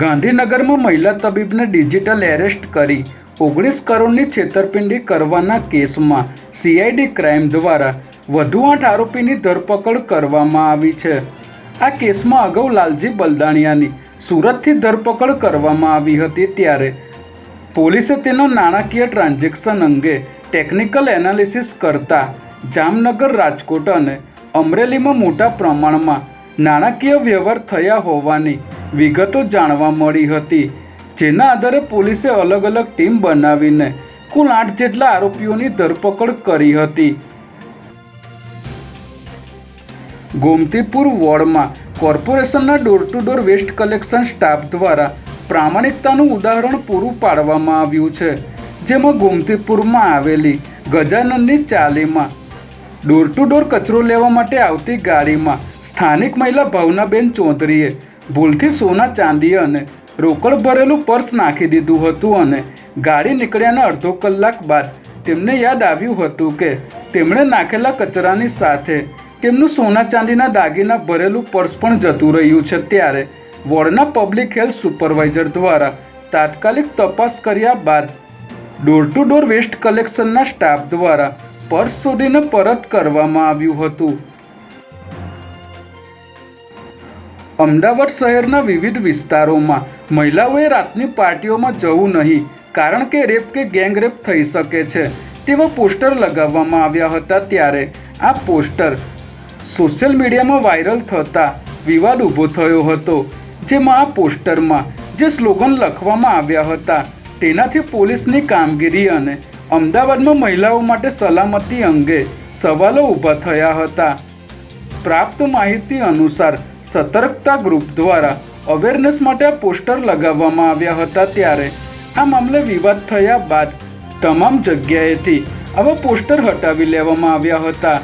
ગાંધીનગરમાં મહિલા તબીબને digital arrest કરી ઓગણીસ કરોડની છેતરપિંડી કરવાના કેસમાં સીઆઈડી ક્રાઇમ દ્વારા વધુ આઠ આરોપીની ધરપકડ કરવામાં આવી છે. આ કેસમાં અગાઉ લાલજી બલદાણિયાની સુરતથી ધરપકડ કરવામાં આવી હતી ત્યારે પોલીસે તેનો નાણાકીય ટ્રાન્ઝેક્શન અંગે ટેકનિકલ એનાલિસિસ કરતા જામનગર, રાજકોટ અને અમરેલીમાં મોટા પ્રમાણમાં નાણાકીય વ્યવહાર થયા હોવાની વિગતો જાણવા મળી હતી. જેના આધારે પોલીસે અલગ અલગ ટીમ બનાવીને કુલ આઠ જેટલા આરોપીઓની ધરપકડ કરી હતી. ગોમતીપુર વોર્ડમાં કોર્પોરેશનના door to door waste collection staff દ્વારા પ્રામાણિકતાનું ઉદાહરણ પૂરું પાડવામાં આવ્યું છે. જેમાં ગોમતીપુરમાં આવેલી ગજાનંદની ચાલીમાં ડોર ટુ ડોર કચરો લેવા માટે આવતી ગાડીમાં સ્થાનિક મહિલા ભાવનાબેન ચૌધરીએ ભૂલથી સોના ચાંદી અને રોકડ ભરેલું પર્સ નાખી દીધું હતું અને ગાડી નીકળ્યાના અડધો કલાક બાદ તેમને યાદ આવ્યું હતું કે તેમણે નાખેલા કચરાની સાથે તેમનું સોના ચાંદીના દાગીના ભરેલું પર્સ પણ જતું રહ્યું છે ત્યારે વોર્ડના પબ્લિક હેલ્થ સુપરવાઇઝર દ્વારા તાત્કાલિક તપાસ કર્યા બાદ ડોર ટુ ડોર વેસ્ટ કલેક્શનના સ્ટાફ દ્વારા પર્સ શોધીને પરત કરવામાં આવ્યું હતું. અમદાવાદ શહેરના વિવિધ વિસ્તારોમાં મહિલાઓએ રાતની પાર્ટીઓમાં જવું નહીં, કારણ કે રેપ કે ગેંગ રેપ થઈ શકે છે, તેવા પોસ્ટર લગાવવામાં આવ્યા હતા ત્યારે. આ પોસ્ટર સોશિયલ મીડિયામાં વાયરલ થતા વિવાદ ઊભો થયો હતો, જેમાં આ પોસ્ટરમાં જે સ્લોગન લખવામાં આવ્યા હતા, તેનાથી પોલીસની કામગીરી અને અમદાવાદમાં મહિલાઓ માટે સલામતી અંગે સવાલો ઊભા થયા હતા. પ્રાપ્ત માહિતી અનુસાર સતર્કતા ગ્રુપ દ્વારા અવેરનેસ માટે પોસ્ટર લગાવવામાં આવ્યા હતા ત્યારે આ મામલે વિવાદ થયા બાદ તમામ જગ્યાએથી આવા પોસ્ટર હટાવી લેવામાં આવ્યા હતા.